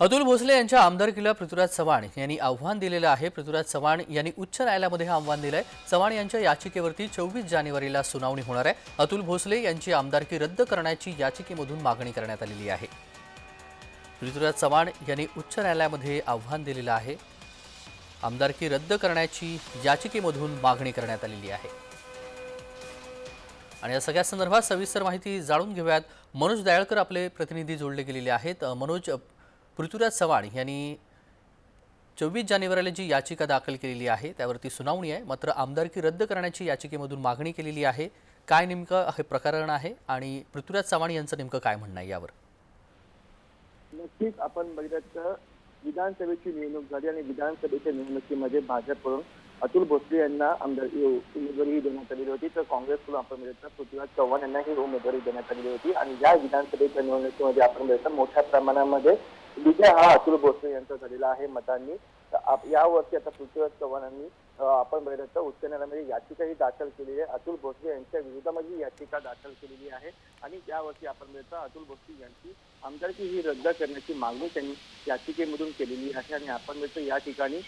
अतुल भोसले यांच्या आमदारकीला पृथ्वीराज चव्हाण यांनी आव्हान दिलेलं आहे. पृथ्वीराज चव्हाण यांनी उच्च न्यायालयामध्ये हे आव्हान दिलंय. चव्हाण यांच्या याचिकेवरती चोवीस जानेवारीला सुनावणी होणार आहे. अतुल भोसले यांची आमदारकी रद्द करण्याची याचिकेमधून मागणी करण्यात आलेली आहे. पृथ्वीराज चव्हाण यांनी उच्च न्यायालयामध्ये आव्हान दिलेलं आहे. आमदारकी रद्द करण्याची याचिकेमधून मागणी करण्यात आलेली आहे. आणि या सगळ्या संदर्भात सविस्तर माहिती जाणून घेऊयात. मनोज दयाळकर आपले प्रतिनिधी जोडले गेलेले आहेत. मनोज पृथ्वीराज चव्हाण यांनी चोवीस जानेवारीला जी याचिका दाखल केलेली आहे त्यावरती सुनावणी आहे. मात्र आमदारकी रद्द करण्याची याचिकेमधून मागणी केलेली आहे. काय नेमकं हे प्रकरण आहे आणि पृथ्वीराज चव्हाण यांचं नेमकं काय म्हणणं आहे यावर? नक्कीच आपण बघितलं तर विधानसभेची निवडणूक झाली आणि विधानसभेच्या निवडणुकीमध्ये भाजपकडून अतुल भोसले यांना आमदार उमेदवारी देण्यात आलेली होती. तर काँग्रेसकडून आपण बघितलं पृथ्वीराज चव्हाण यांना ही उमेदवारी देण्यात आलेली होती. आणि या विधानसभेच्या निवडणुकीमध्ये आपण बघितलं मोठ्या प्रमाणामध्ये विजय हा अतुल भोसले यांचा झालेला आहे मतांनी. आप- यावरती आता पृथ्वीराज चव्हाणांनी आपण बघितलं तर उच्च न्यायालयामध्ये याचिकाही दाखल केलेली आहे. अतुल भोसले यांच्या विरोधामध्ये याचिका दाखल केलेली आहे. आणि यावरती आपण बघितलं अतुल भोसले यांची आमदारकी ही रद्द करण्याची मागणी त्यांनी याचिकेमधून केलेली आहे. आणि आपण बघितलं या ठिकाणी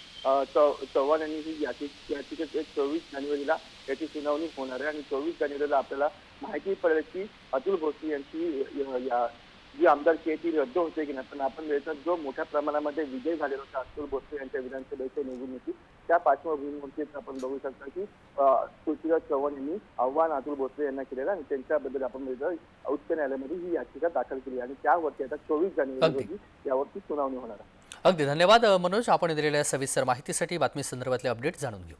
चव- चव्हाण यांनी ही याचिक याचिकेत चोवीस जानेवारीला याची सुनावणी होणार आहे. आणि चोवीस जानेवारीला आपल्याला माहिती पडेल की अतुल भोसले यांची या जी आमदारकी आहे ती रद्द होते की नाही. पण आपण बघितलं जो मोठ्या प्रमाणामध्ये विजय झालेला होता अतुल भोसले यांच्या विधानसभेच्या निवडणुकीत त्या पार्श्वभूमीवरती आपण बघू शकता की पृथ्वीराज चव्हाण यांनी आव्हान अतुल भोसले यांना केलेलं आणि त्यांच्याबद्दल आपण उच्च न्यायालयामध्ये ही याचिका दाखल केली आणि त्यावरती आता चोवीस जानेवारी. रोजी यावरती सुनावणी होणार आहे. अगदी धन्यवाद मनोज. आपण दिलेल्या सविस्तर माहितीसाठी बातमी संदर्भातले अपडेट जाणून घेऊ.